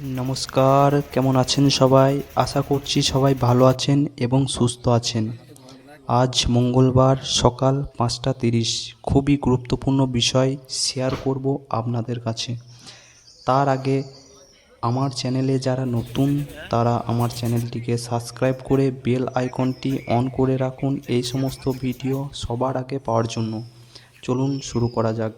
নমস্কার, কেমন আছেন সবাই? আশা করছি সবাই ভালো আছেন এবং সুস্থ আছেন। আজ মঙ্গলবার সকাল পাঁচটা তিরিশ। খুবই গুরুত্বপূর্ণ বিষয় শেয়ার করব আপনাদের কাছে। তার আগে আমার চ্যানেলে যারা নতুন, তারা আমার চ্যানেলটিকে সাবস্ক্রাইব করে বেল আইকনটি অন করে রাখুন এই সমস্ত ভিডিও সবার আগে পাওয়ার জন্য। চলুন শুরু করা যাক।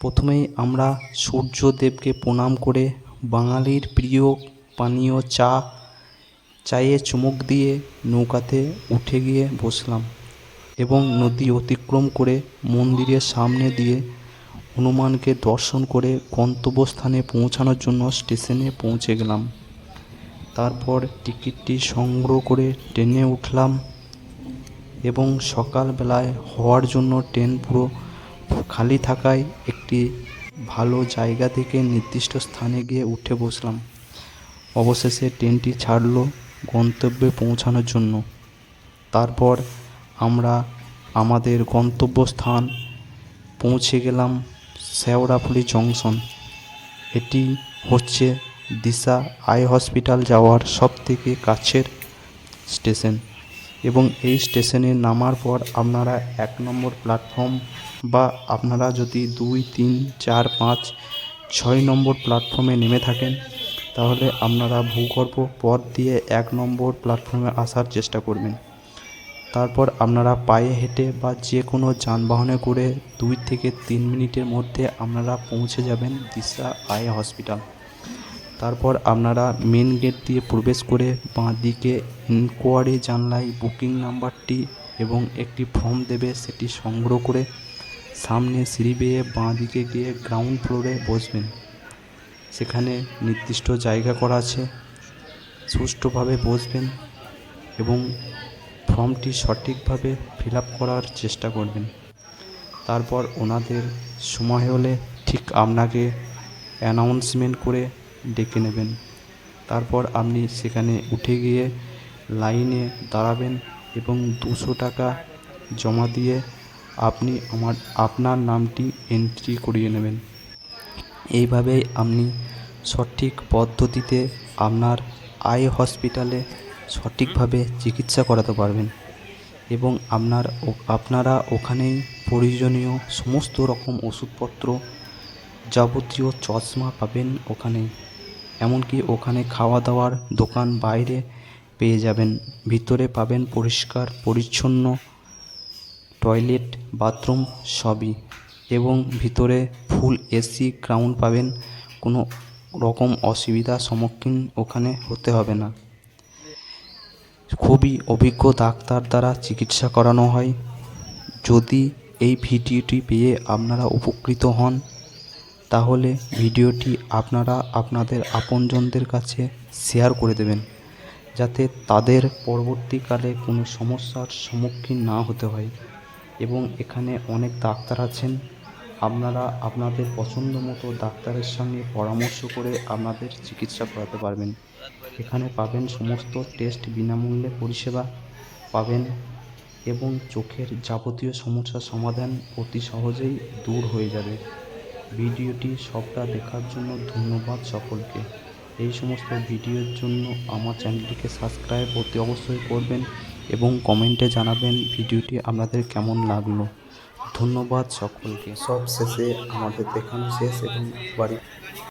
প্রথমেই আমরা সূর্যদেবকে প্রণাম করে বাঙালির প্রিয় পানীয় চা, চায়ে চুমুক দিয়ে নৌকাতে উঠে গিয়ে বসলাম এবং নদী অতিক্রম করে মন্দিরের সামনে দিয়ে হনুমানকে দর্শন করে গন্তব্যস্থানে পৌঁছানোর জন্য স্টেশনে পৌঁছে গেলাম। তারপর টিকিটটি সংগ্রহ করে ট্রেনে উঠলাম এবং সকালবেলায় হওয়ার জন্য ট্রেন পুরো খালি থাকায় একটি ভালো জায়গা থেকে নির্দিষ্ট স্থানে গিয়ে উঠে বসলাম। অবশেষে ট্রেনটি ছাড়লো গন্তব্যে পৌঁছানোর জন্য। তারপর আমরা আমাদের গন্তব্যস্থান পৌঁছে গেলাম শেওড়াফুলি জংশন। এটি হচ্ছে দিশা আই হসপিটাল যাওয়ার সবথেকে কাছের স্টেশন। এবং এই স্টেশনে নামার পর আপনারা এক নম্বর প্ল্যাটফর্ম বা আপনারা যদি দুই, তিন, চার, পাঁচ, ছয় নম্বর প্ল্যাটফর্মে নেমে থাকেন, তাহলে আপনারা ভূগর্ভ পথ দিয়ে এক নম্বর প্ল্যাটফর্মে আসার চেষ্টা করবেন। তারপর আপনারা পায়ে হেঁটে বা যে কোনো যানবাহনে করে দুই থেকে তিন মিনিটের মধ্যে আপনারা পৌঁছে যাবেন দিশা আই হসপিটাল। তারপর আপনারা মেন গেট দিয়ে প্রবেশ করে বাঁ দিকে ইনকোয়ারি জানলায় বুকিং নাম্বারটি এবং একটি ফর্ম দেবে, সেটি সংগ্রহ করে সামনে সিঁড়ি বেয়ে বাঁ দিকে গিয়ে গ্রাউন্ড ফ্লোরে বসবেন। সেখানে নির্দিষ্ট জায়গা করা আছে, সুষ্ঠুভাবে বসবেন এবং ফর্মটি সঠিকভাবে ফিল করার চেষ্টা করবেন। তারপর ওনাদের সময় হলে ঠিক আপনাকে অ্যানাউন্সমেন্ট করে ডেকে নেবেন। তারপর আপনি সেখানে উঠে গিয়ে লাইনে দাঁড়াবেন এবং দুশো টাকা জমা দিয়ে আপনি আমার, আপনার নামটি এন্ট্রি করিয়ে নেবেন। এইভাবেই আপনি সঠিক পদ্ধতিতে আপনার আই হসপিটালে সঠিকভাবে চিকিৎসা করাতে পারবেন এবং আপনার আপনারা ওখানেই প্রয়োজনীয় সমস্ত রকম ওষুধপত্র যাবতীয় চশমা পাবেন ওখানে। এমনকি ওখানে খাওয়া দাওয়ার দোকান বাইরে পেয়ে যাবেন। ভিতরে পাবেন পরিষ্কার, পরিচ্ছন্ন টয়লেট, বাথরুম সবই এবং ভিতরে ফুল এসি, গ্রাউন্ড পাবেন। কোনো রকম অসুবিধার সম্মুখীন ওখানে হতে হবে না। খুবই অভিজ্ঞ ডাক্তার দ্বারা চিকিৎসা করানো হয়। যদি এই ভিডিওটি পেয়ে আপনারা উপকৃত হন তাহলে ভিডিওটি আপনারা আপনাদের আপনজনদের কাছে শেয়ার করে দেবেন, যাতে তাদের পরবর্তীকালে কোনো সমস্যার সম্মুখীন না হতে হয়। এবং এখানে অনেক ডাক্তার আছেন, আপনারা আপনাদের পছন্দ মতো ডাক্তারের সঙ্গে পরামর্শ করে আপনাদের চিকিৎসা করাতে পারবেন। এখানে পাবেন সমস্ত টেস্ট বিনামূল্যে পরিষেবা পাবেন এবং চোখের যাবতীয় সমস্যার সমাধান অতি সহজেই দূর হয়ে যাবে। ভিডিওটি সবটা দেখার জন্য ধন্যবাদ সকলকে। এই সমস্ত ভিডিওর জন্য আমার চ্যানেলটিকে সাবস্ক্রাইব অতি অবশ্যই করবেন এবং কমেন্টে জানাবেন ভিডিওটি আপনাদের কেমন লাগল। ধন্যবাদ সকলকে। সব শেষে আমাদের দেখানো শেষ এবং বাড়ি